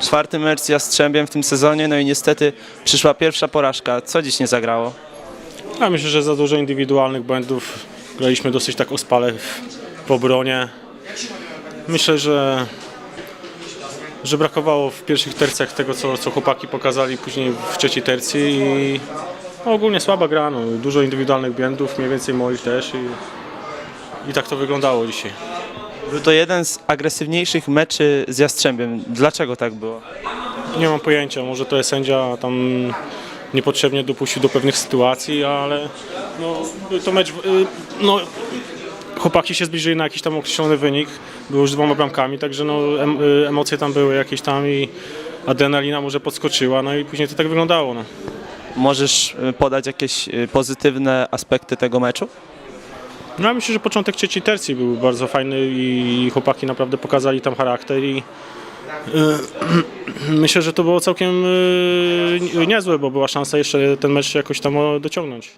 Czwarty mecz z Jastrzębiem w tym sezonie, no i niestety przyszła pierwsza porażka. Co dziś nie zagrało? Ja myślę, że za dużo indywidualnych błędów. Graliśmy dosyć tak ospale w, w obronie. Myślę, że, że brakowało w pierwszych tercjach tego, co, co chłopaki pokazali później w trzeciej tercji i no, ogólnie słaba gra. No. Dużo indywidualnych błędów, mniej więcej moich też i, i tak to wyglądało dzisiaj. Był to jeden z agresywniejszych meczy z Jastrzębiem. Dlaczego tak było? Nie mam pojęcia, może to jest sędzia tam niepotrzebnie dopuścił do pewnych sytuacji, ale no, był to mecz, y, no, chłopaki się zbliżyli na jakiś tam określony wynik, było już dwoma bramkami, także no, em, y, emocje tam były jakieś tam i adrenalina może podskoczyła, no i później to tak wyglądało. No. Możesz y, podać jakieś y, pozytywne aspekty tego meczu? No ja myślę, że początek trzeciej tercji był bardzo fajny i chłopaki naprawdę pokazali tam charakter i y, myślę, że to było całkiem y, niezłe, bo była szansa jeszcze ten mecz jakoś tam dociągnąć.